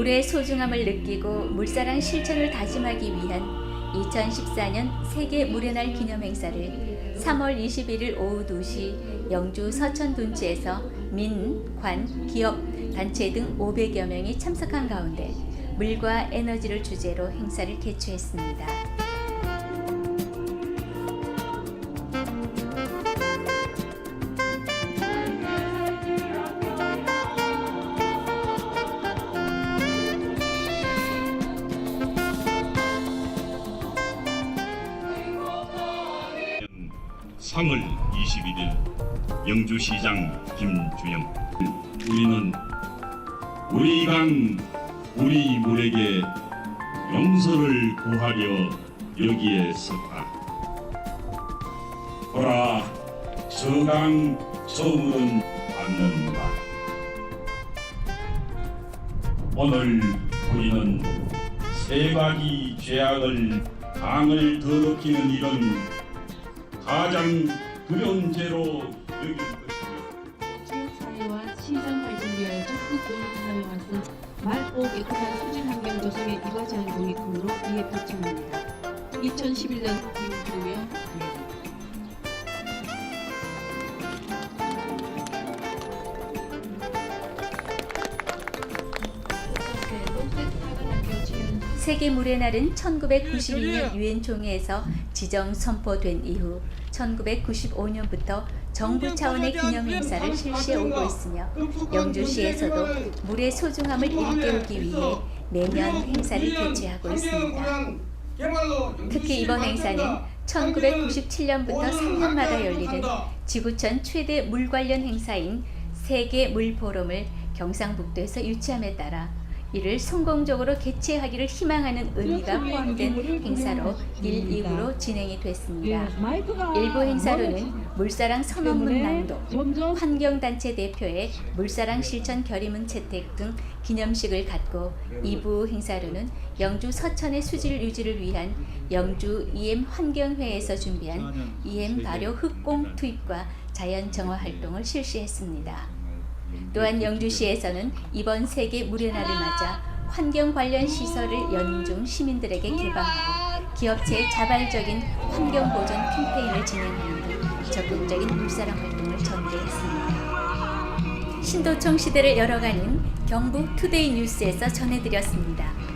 물의 소중함을 느끼고 물사랑 실천을 다짐하기 위한 2014년 세계 물의 날 기념 행사를 3월 21일 오후 2시 영주 서천 둔치에서 민, 관, 기업, 단체 등 500여 명이 참석한 가운데 물과 에너지를 주제로 행사를 개최했습니다. 상을 21일 영주시장 김주영. 우리는 우리 강 우리 물에게 용서를 구하려 여기에 섰다. 보라 서강 서물은 않는다 오늘 우리는 세 가지 죄악을 강을 더럽히는 이런 가장 두려운 죄로 여길 것이며 지역사회와 시장 발전을 위하여 적극 노력하여 왔은 맑고 깨끗한 수질 환경 조성의 이과제 활동이 크므로 이에 표창합니다. 2011년 세계 물의 날은 1992년 유엔 총회에서 지정 선포된 이후 1995년부터 정부 차원의 기념 행사를 실시해 오고 있으며 영주시에서도 물의 소중함을 일깨우기 위해 매년 행사를 개최하고 있습니다. 특히 이번 행사는 1997년부터 3년마다 열리는 지구촌 최대 물 관련 행사인 세계 물 포럼을 경상북도에서 유치함에 따라 이를 성공적으로 개최하기를 희망하는 의미가 포함된 행사로 1, 2부로 진행이 됐습니다. 일부 행사로는 물사랑 선언문 낭독, 환경단체 대표의 물사랑 실천 결의문 채택 등 기념식을 갖고 2부 행사로는 영주 서천의 수질 유지를 위한 영주 EM 환경회에서 준비한 EM 발효 흑공 투입과 자연 정화 활동을 실시했습니다. 또한 영주시에서는 이번 세계 물의 날을 맞아 환경 관련 시설을 연중 시민들에게 개방하고 기업체의 자발적인 환경 보존 캠페인을 진행하는 등 적극적인 물사랑 활동을 전개했습니다. 신도청 시대를 열어가는 경북 투데이 뉴스에서 전해드렸습니다.